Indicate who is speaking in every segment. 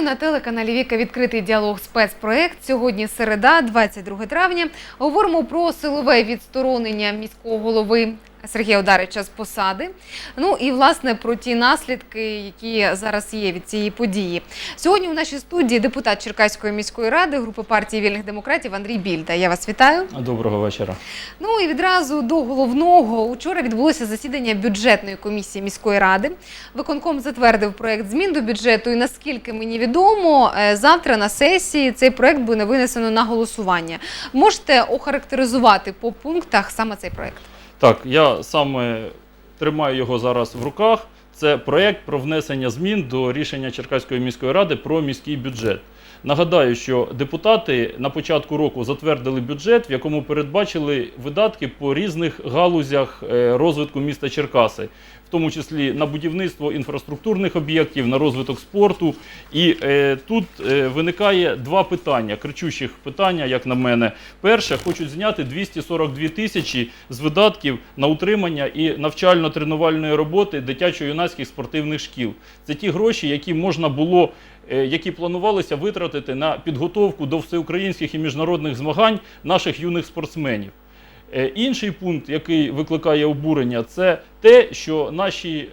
Speaker 1: Вітаю на телеканалі Віка відкритий діалог спецпроект. Сьогодні середа, 22 травня. Говоримо про силове відсторонення міського голови Сергія Ударича з посади. Ну і власне про ті наслідки, які зараз є від цієї події. Сьогодні у нашій студії депутат Черкаської міської ради групи партії вільних демократів Андрій Більда. Я вас вітаю.
Speaker 2: Доброго вечора.
Speaker 1: Ну і відразу до головного. Учора відбулося засідання бюджетної комісії міської ради. Виконком затвердив проект змін до бюджету. І наскільки мені відомо, е, завтра на сесії цей проект буде винесено на голосування. Можете охарактеризувати по пунктах саме цей проект?
Speaker 2: Так, я саме тримаю його зараз в руках. Це проєкт про внесення змін до рішення Черкаської міської ради про міський бюджет. Нагадаю, що депутати на початку року затвердили бюджет, в якому передбачили видатки по різних галузях е, розвитку міста Черкаси, в тому числі на будівництво інфраструктурних об'єктів, на розвиток спорту. І е, тут е, виникає два питання, кричущих питання, як на мене. Перше, хочуть зняти 242 тисячі з видатків на утримання і навчально-тренувальної роботи дитячо-юнацьких спортивних шкіл. Це ті гроші, які можна було які планувалися витратити на підготовку до всеукраїнських і міжнародних змагань наших юних спортсменів. Е, Інший пункт, який викликає обурення, це те, що наші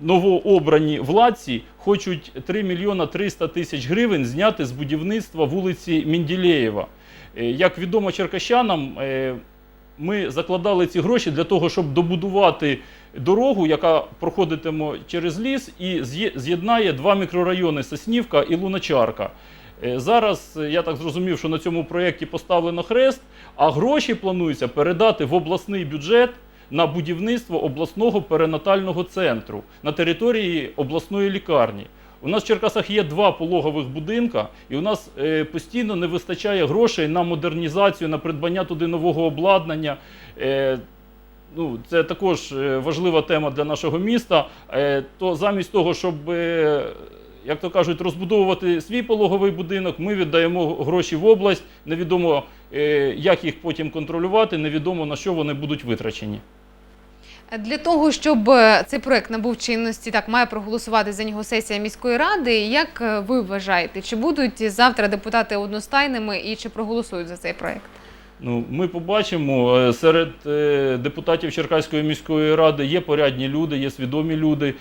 Speaker 2: новообрані владці хочуть 3 мільйона 300 тисяч гривень зняти з будівництва вулиці Мінділеєва. Е, Як відомо черкащанам, е, ми закладали ці гроші для того, щоб добудувати дорогу, яка проходитиме через ліс і з'єднає два мікрорайони Соснівка і Луначарка. Е, Зараз е, я так зрозумів, що на цьому проєкті поставлено хрест, а гроші планується передати в обласний бюджет на будівництво обласного перинатального центру на території обласної лікарні. У нас в Черкасах є два пологових будинка, і у нас е, постійно не вистачає грошей на модернізацію, на придбання туди нового обладнання. Ну, це також е, важлива тема для нашого міста. Е, то замість того, щоб, е, як то кажуть, розбудовувати свій пологовий будинок, ми віддаємо гроші в область. Невідомо, як їх потім контролювати, невідомо на що вони будуть витрачені.
Speaker 1: Для того, щоб цей проект набув чинності, так має проголосувати за нього сесія міської ради. Як ви вважаєте, чи будуть завтра депутати одностайними і чи проголосують за цей проект?
Speaker 2: Ну, ми побачимо е, серед е, депутатів Черкаської міської ради є порядні люди, є свідомі люди.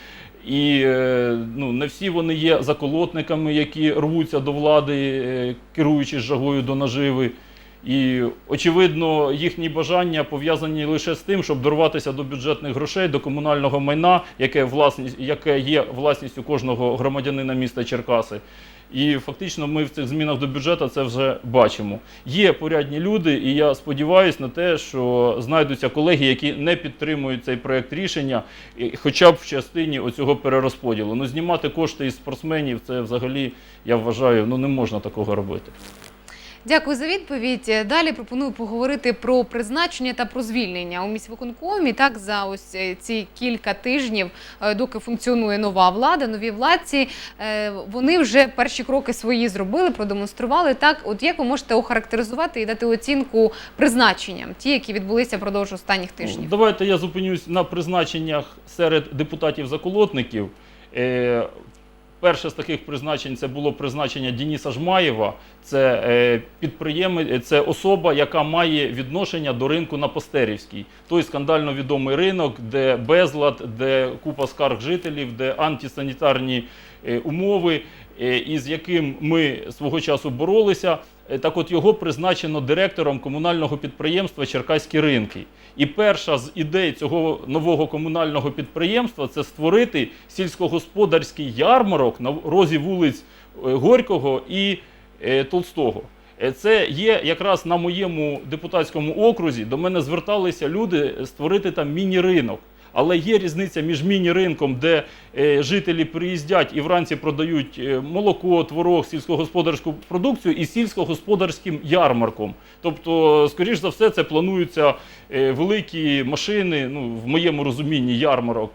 Speaker 2: І е, ну, не всі вони є заколотниками, які рвуться до влади, керуючись жагою до наживи. І очевидно, їхні бажання пов'язані лише з тим, щоб дорватися до бюджетних грошей, до комунального майна, яке власність, яке є власністю кожного громадянина міста Черкаси. І фактично ми в цих змінах до бюджету це вже бачимо. Є порядні люди, і я сподіваюся на те, що знайдуться колеги, які не підтримують цей проект рішення, хоча б в частині оцього перерозподілу. Ну, знімати кошти із спортсменів, це взагалі я вважаю, ну не можна такого робити.
Speaker 1: Дякую за відповідь. Далі пропоную поговорити про призначення та про звільнення у міськвиконкомі. Так за ось е, ці кілька тижнів, е, доки функціонує нова влада, нові владці, е, вони вже перші кроки свої зробили, продемонстрували. Так, от як ви можете охарактеризувати і дати оцінку призначенням, ті, які відбулися впродовж останніх тижнів?
Speaker 2: Ну, Давайте я зупинюсь на призначеннях серед депутатів-заколотників. Е, Перше з таких призначень це було призначення Дениса Жмаєва. Це е, підприємець, це особа, яка має відношення до ринку на Постерівській. Той скандально відомий ринок, де безлад, де купа скарг жителів, де антисанітарні е, умови, е, із яким ми свого часу боролися. Е, Так от його призначено директором комунального підприємства Черкаські ринки. І перша з ідей цього нового комунального підприємства це створити сільськогосподарський ярмарок на розі вулиць е, Горького і е, Толстого. Це є якраз на моєму депутатському окрузі. До мене зверталися люди створити там міні-ринок. Але є різниця між міні-ринком, де е, жителі приїздять і вранці продають е, молоко, творог, сільськогосподарську продукцію, і сільськогосподарським ярмарком. Тобто, скоріш за все, це плануються е, великі машини, ну в моєму розумінні, ярмарок.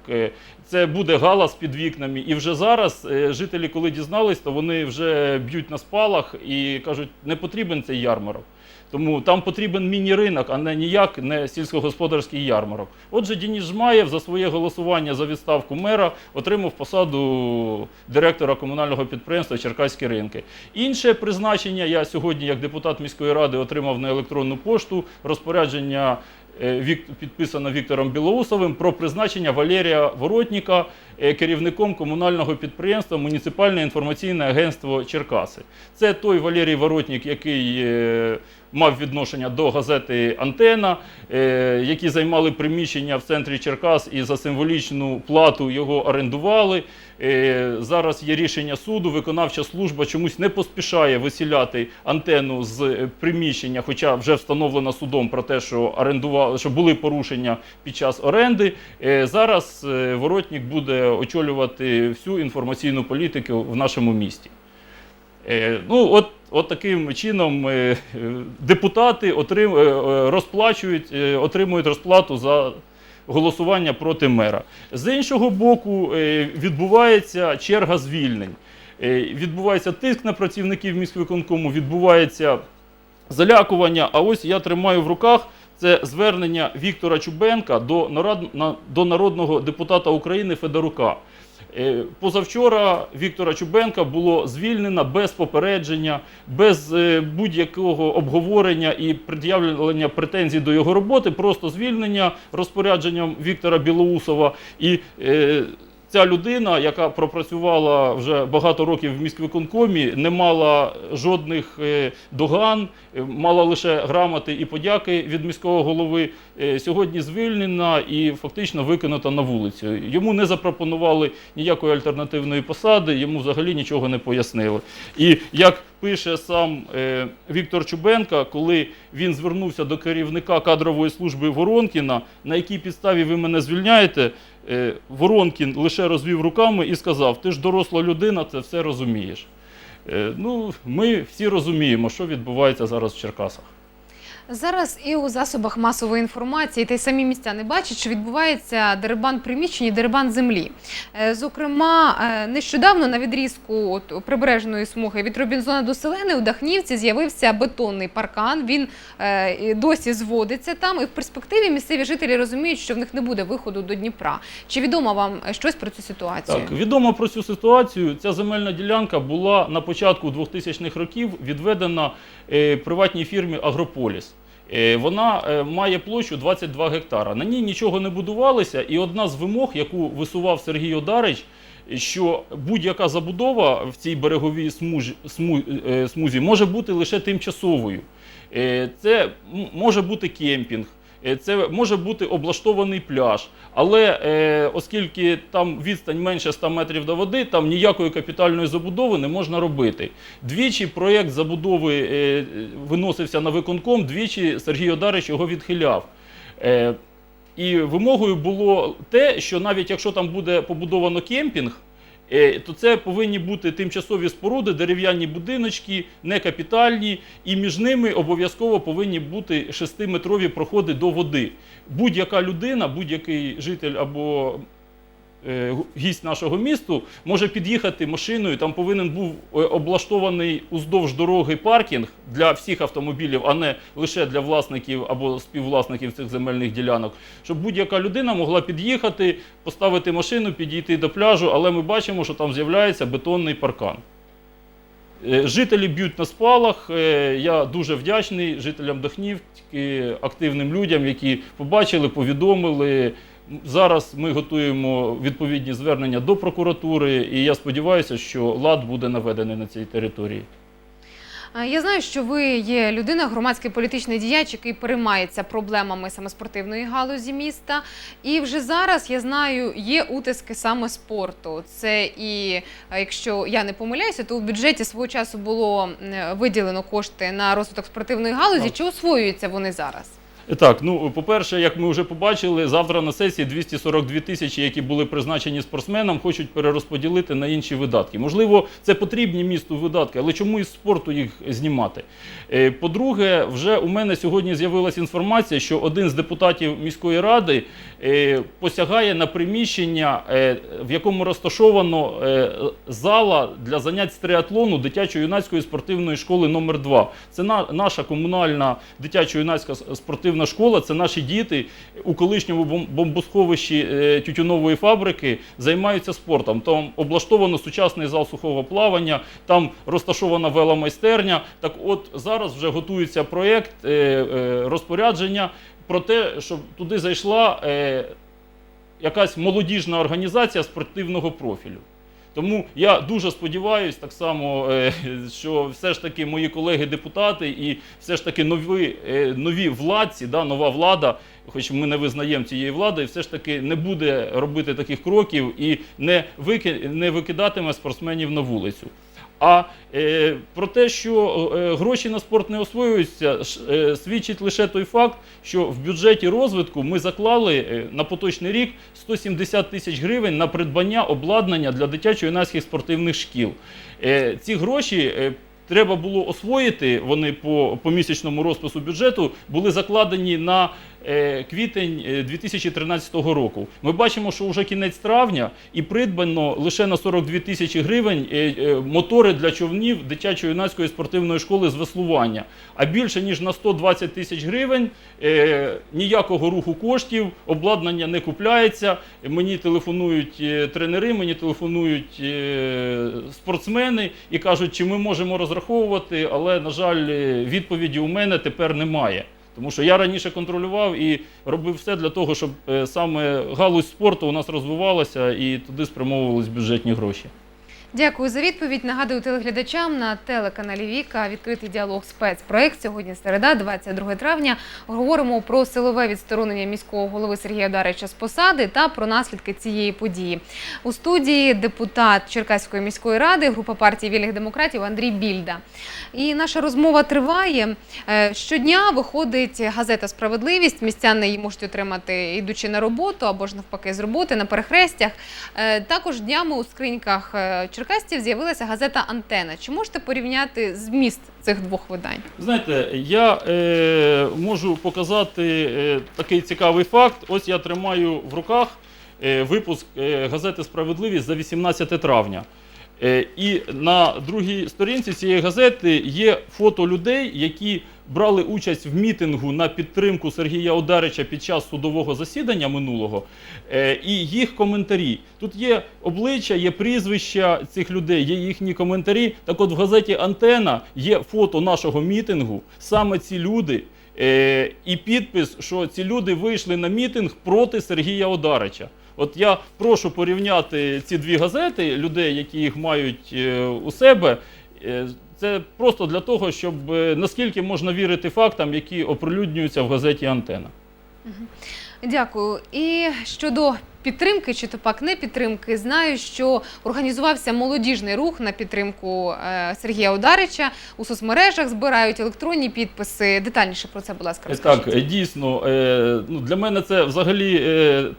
Speaker 2: Це буде галас під вікнами. І вже зараз жителі, коли дізнались, то вони вже б'ють на спалах і кажуть, не потрібен цей ярмарок. Тому там потрібен міні-ринок, а не ніяк не сільськогосподарський ярмарок. Отже, Дініс Жмаєв за своє голосування за відставку мера отримав посаду директора комунального підприємства Черкаські ринки. Інше призначення я сьогодні, як депутат міської ради, отримав на електронну пошту розпорядження. е, підписано Віктором Білоусовим про призначення Валерія Воротніка е, керівником комунального підприємства Муніципальне інформаційне агентство Черкаси. Це той Валерій Воротнік, який е, мав відношення до газети Антена, е, які займали приміщення в центрі Черкас і за символічну плату його орендували. Е, Зараз є рішення суду. Виконавча служба чомусь не поспішає висіляти антенну з е, приміщення, хоча вже встановлено судом про те, що орендували, що були порушення під час оренди. Зараз Воротнік буде очолювати всю інформаційну політику в нашому місті. Ну, от, от таким чином е, депутати отрим, е, е, розплачують, отримують розплату за голосування проти мера. З іншого боку, відбувається черга звільнень. Відбувається тиск на працівників міськвиконкому, відбувається залякування. А ось я тримаю в руках це звернення Віктора Чубенка до народного депутата України Федорука. Е, Позавчора Віктора Чубенка було звільнено без попередження, без е, будь-якого обговорення і пред'явлення претензій до його роботи, просто звільнення розпорядженням Віктора Білоусова. І е, ця людина, яка пропрацювала вже багато років в міськвиконкомі, не мала жодних е, доган, е, мала лише грамоти і подяки від міського голови. е, Сьогодні звільнена і фактично викинута на вулицю. Йому не запропонували ніякої альтернативної посади, йому взагалі нічого не пояснили. І як пише сам Віктор Чубенка, коли він звернувся до керівника кадрової служби Воронкіна, на якій підставі ви мене звільняєте, Воронкін лише розвів руками і сказав: Ти ж доросла людина, це все розумієш. Е, Ну, ми всі розуміємо, що відбувається зараз в Черкасах.
Speaker 1: Зараз і у засобах масової інформації та й самі містяни бачать, що відбувається дерибан приміщень і дерибан землі. Е, Зокрема, е, нещодавно на відрізку от, прибережної смуги від Робінзона до Селени у Дахнівці з'явився бетонний паркан. Він е, досі зводиться там, і в перспективі місцеві жителі розуміють, що в них не буде виходу до Дніпра. Чи відомо вам щось про цю ситуацію?
Speaker 2: Так, відомо про цю ситуацію. Ця земельна ділянка була на початку 2000-х років відведена приватній фірмі Агрополіс. Е, Вона е, має площу 22 гектара. На ній нічого не будувалося, і одна з вимог, яку висував Сергій Одарич, що будь-яка забудова в цій береговій смуж... сму, е, смузі може бути лише тимчасовою. Це може бути кемпінг. Е, Це може бути облаштований пляж, але е, оскільки там відстань менше 100 метрів до води, там ніякої капітальної забудови не можна робити. Двічі проєкт забудови е, виносився на виконком, двічі Сергій Одарич його відхиляв. Е, і вимогою було те, що навіть якщо там буде побудовано кемпінг, то це повинні бути тимчасові споруди, дерев'яні будиночки, некапітальні, і між ними обов'язково повинні бути 6-метрові проходи до води. Будь-яка людина, будь-який житель або е, гість нашого місту може під'їхати машиною. Там повинен був е, облаштований уздовж дороги паркінг для всіх автомобілів, а не лише для власників або співвласників цих земельних ділянок, щоб будь-яка людина могла під'їхати, поставити машину, підійти до пляжу, але ми бачимо, що там з'являється бетонний паркан. Е, Жителі б'ють на спалах. Е, Я дуже вдячний жителям Дахнівки, активним людям, які побачили, повідомили. Зараз ми готуємо відповідні звернення до прокуратури, і я сподіваюся, що лад буде наведений на цій території.
Speaker 1: Я знаю, що ви є людина, громадський політичний діяч, який переймається проблемами саме спортивної галузі міста. І вже зараз я знаю, є утиски саме спорту. Це і якщо я не помиляюся, то у бюджеті свого часу було виділено кошти на розвиток спортивної галузі. Чи освоюються вони зараз?
Speaker 2: Так, ну по-перше, як ми вже побачили, завтра на сесії 242 тисячі, які були призначені спортсменам, хочуть перерозподілити на інші видатки. Можливо, це потрібні місту видатки, але чому із спорту їх знімати? Е, По-друге, вже у мене сьогодні з'явилася інформація, що один з депутатів міської ради е, посягає на приміщення, е, в якому розташовано зала для занять з триатлону дитячо-юнацької спортивної школи номер 2 Це наша комунальна дитячо-юнацька с- спортивна школа. Це наші діти у колишньому бомбосховищі е, тютюнової фабрики займаються спортом. Там облаштовано сучасний зал сухого плавання, там розташована веломайстерня. Так от зараз вже готується проєкт е, е, розпорядження про те, щоб туди зайшла якась молодіжна організація спортивного профілю. Тому я дуже сподіваюся, так само, е, що все ж таки мої колеги-депутати і все ж таки нові, е, нові владці, да, нова влада, хоч ми не визнаємо цієї влади, все ж таки не буде робити таких кроків і не, не викидатиме спортсменів на вулицю. А е, про те, що е, гроші на спорт не освоюються, ш- е, свідчить лише той факт, що в бюджеті розвитку ми заклали е, на поточний рік 170 тисяч гривень на придбання обладнання для дитячо-юнацьких спортивних шкіл. Е, ці гроші. е, Треба було освоїти, вони по, по місячному розпису бюджету були закладені на квітень е, 2013 року. Ми бачимо, що вже кінець травня і придбано лише на 42 тисячі гривень е, е, мотори для човнів дитячо-юнацької спортивної школи з веслування. А більше ніж на 120 тисяч гривень е, ніякого руху коштів, обладнання не купляється. Мені телефонують е, тренери, мені телефонують е, спортсмени і кажуть, чи ми можемо розраховувати, але, на жаль, е, відповіді у мене тепер немає. Тому що я раніше контролював і робив все для того, щоб е, саме галузь спорту у нас розвивалася і туди спрямовувались бюджетні гроші.
Speaker 1: Дякую за відповідь. Нагадую телеглядачам на телеканалі Віка відкритий діалог спецпроект. Сьогодні середа, 22 травня. Говоримо про силове відсторонення міського голови Сергія Дарича з посади та про наслідки цієї події. У студії депутат Черкаської міської ради, група партії вільних демократів Андрій Більда. І наша розмова триває. Е, Щодня виходить газета Справедливість. Містяни її можуть отримати, йдучи на роботу або ж навпаки з роботи на перехрестях. Е, Також днями у скриньках е, черкасців з'явилася газета Антена. Чи можете порівняти зміст цих двох видань?
Speaker 2: Знаєте, я е, можу показати е, такий цікавий факт. Ось я тримаю в руках е, випуск е, газети Справедливість за 18 травня. Е, і на другій сторінці цієї газети є фото людей, які брали участь в мітингу на підтримку Сергія Одарича під час судового засідання минулого, е, і їх коментарі. Тут є обличчя, є прізвища цих людей, є їхні коментарі. Так от в газеті Антена є фото нашого мітингу, саме ці люди. Е, і підпис, що ці люди вийшли на мітинг проти Сергія Одарича. От я прошу порівняти ці дві газети, людей, які їх мають е, у себе. Це просто для того, щоб е, наскільки можна вірити фактам, які оприлюднюються в газеті Антена.
Speaker 1: Дякую. І щодо підтримки, чи то пак не підтримки, знаю, що організувався молодіжний рух на підтримку е, Сергія Ударича. У соцмережах збирають електронні підписи. Детальніше про це, будь ласка,
Speaker 2: Е,
Speaker 1: розкажіть.
Speaker 2: Так, е, дійсно, ну, для мене це взагалі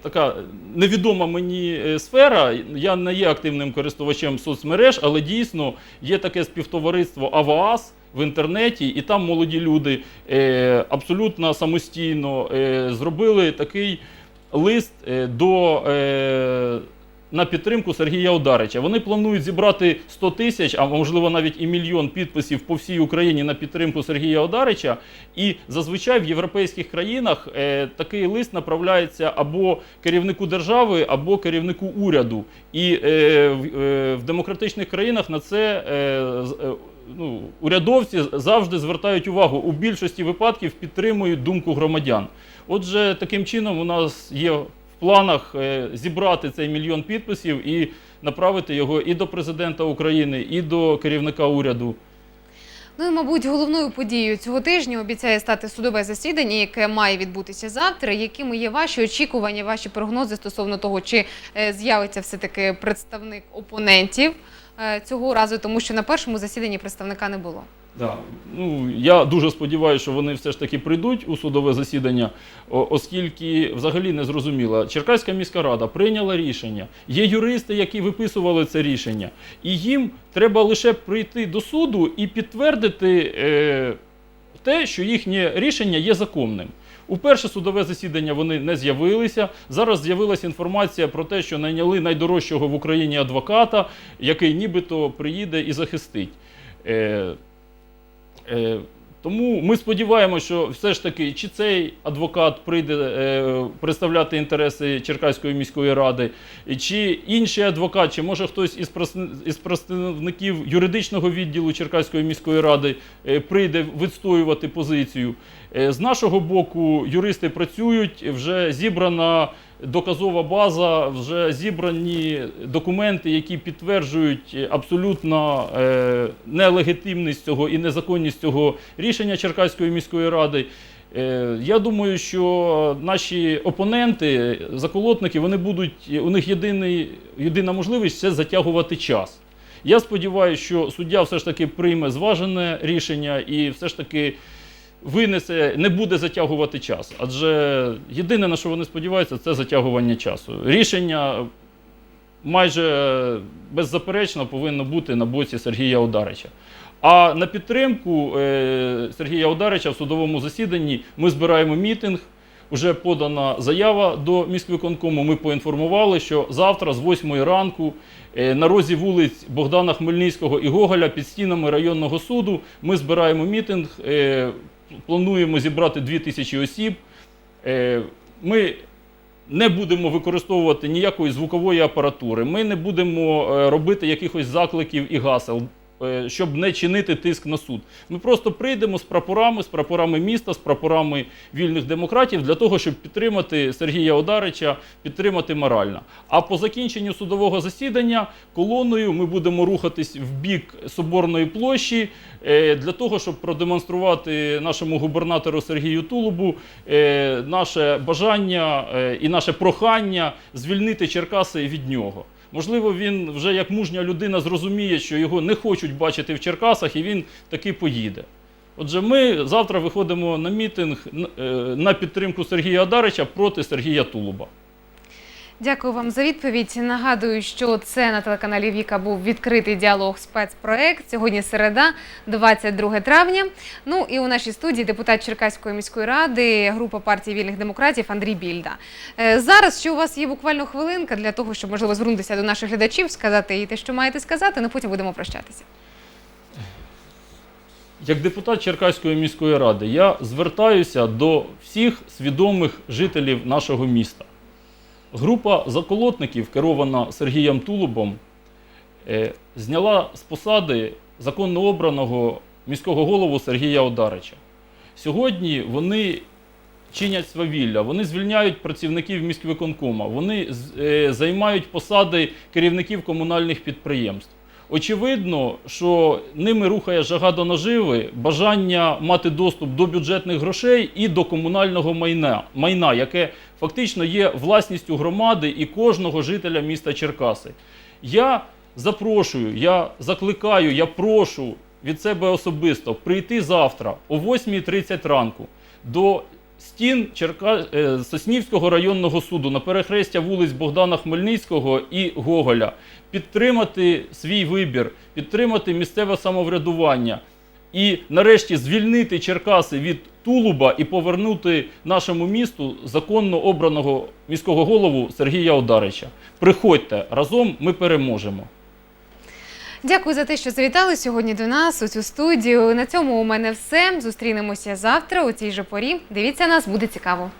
Speaker 2: така невідома мені сфера. Я не є активним користувачем соцмереж, але дійсно є таке співтовариство АВААС в інтернеті, і там молоді люди е, абсолютно самостійно е, зробили такий лист е, до. Е, на підтримку Сергія Ударича. Вони планують зібрати 100 тисяч, а можливо навіть і мільйон підписів по всій Україні на підтримку Сергія Ударича. І зазвичай в європейських країнах е, такий лист направляється або керівнику держави, або керівнику уряду. І е, е, в демократичних країнах на це. Е, е, Ну, урядовці завжди звертають увагу у більшості випадків підтримують думку громадян. Отже, таким чином у нас є в планах е, зібрати цей мільйон підписів і направити його і до президента України, і до керівника уряду.
Speaker 1: Ну і, мабуть, головною подією цього тижня обіцяє стати судове засідання, яке має відбутися завтра. Якими є ваші очікування, ваші прогнози стосовно того, чи е, з'явиться все-таки представник опонентів е, цього разу, тому що на першому засіданні представника не було.
Speaker 2: Да. Ну, я дуже сподіваюся, що вони все ж таки прийдуть у судове засідання, оскільки взагалі не зрозуміло. Черкаська міська рада прийняла рішення. Є юристи, які виписували це рішення, і їм треба лише прийти до суду і підтвердити е, те, що їхнє рішення є законним. У перше судове засідання вони не з'явилися. Зараз з'явилася інформація про те, що найняли найдорожчого в Україні адвоката, який нібито приїде і захистить. Е, Тому ми сподіваємося, що все ж таки, чи цей адвокат прийде е, представляти інтереси Черкаської міської ради, чи інший адвокат, чи може хтось із, із представників юридичного відділу Черкаської міської ради е, прийде відстоювати позицію. Е, З нашого боку, юристи працюють, вже зібрана доказова база, вже зібрані документи, які підтверджують абсолютно е, нелегітимність цього і незаконність цього рішення Черкаської міської ради. Е, Я думаю, що наші опоненти, заколотники, вони будуть, у них єдиний, єдина можливість це затягувати час. Я сподіваюся, що суддя все ж таки прийме зважене рішення і все ж таки винесе, не буде затягувати час. Адже єдине, на що вони сподіваються, це затягування часу. Рішення майже беззаперечно повинно бути на боці Сергія Ударича. А на підтримку е, Сергія Ударича в судовому засіданні ми збираємо мітинг. Уже подана заява до міськвиконкому. Ми поінформували, що завтра з 8 ранку е, на розі вулиць Богдана Хмельницького і Гоголя під стінами районного суду ми збираємо мітинг. Плануємо зібрати 2000 осіб. Е, Ми не будемо використовувати ніякої звукової апаратури. Ми не будемо е, робити якихось закликів і гасел, щоб не чинити тиск на суд. Ми просто прийдемо з прапорами, з прапорами міста, з прапорами вільних демократів для того, щоб підтримати Сергія Одарича, підтримати морально. А по закінченню судового засідання колоною ми будемо рухатись в бік Соборної площі е, для того, щоб продемонструвати нашому губернатору Сергію Тулубу е, наше бажання е, і наше прохання звільнити Черкаси від нього. Можливо, він вже як мужня людина зрозуміє, що його не хочуть бачити в Черкасах, і він таки поїде. Отже, ми завтра виходимо на мітинг е, на підтримку Сергія Адарича проти Сергія Тулуба.
Speaker 1: Дякую вам за відповідь. Нагадую, що це на телеканалі Віка був відкритий діалог спецпроект. Сьогодні середа, 22 травня. Ну і у нашій студії депутат Черкаської міської ради, група партії вільних демократів Андрій Більда. Е, Зараз ще у вас є буквально хвилинка для того, щоб можливо звернутися до наших глядачів, сказати і те, що маєте сказати. Ну потім будемо прощатися.
Speaker 2: Як депутат Черкаської міської ради, я звертаюся до всіх свідомих жителів нашого міста. Група заколотників, керована Сергієм Тулубом, е, зняла з посади законно обраного міського голову Сергія Одарича. Сьогодні вони чинять свавілля, вони звільняють працівників міськвиконкома, вони е, займають посади керівників комунальних підприємств. Очевидно, що ними рухає жага до наживи, бажання мати доступ до бюджетних грошей і до комунального майна, майна, яке фактично є власністю громади і кожного жителя міста Черкаси. Я запрошую, я закликаю, я прошу від себе особисто прийти завтра о 8.30 ранку до стін Черка... е, Соснівського районного суду на перехрестя вулиць Богдана Хмельницького і Гоголя, підтримати свій вибір, підтримати місцеве самоврядування і нарешті звільнити Черкаси від Тулуба і повернути нашому місту законно обраного міського голову Сергія Одарича. Приходьте разом, ми переможемо.
Speaker 1: Дякую за те, що завітали сьогодні до нас у цю студію. На цьому у мене все. Зустрінемося завтра у цій же порі. Дивіться нас, буде цікаво.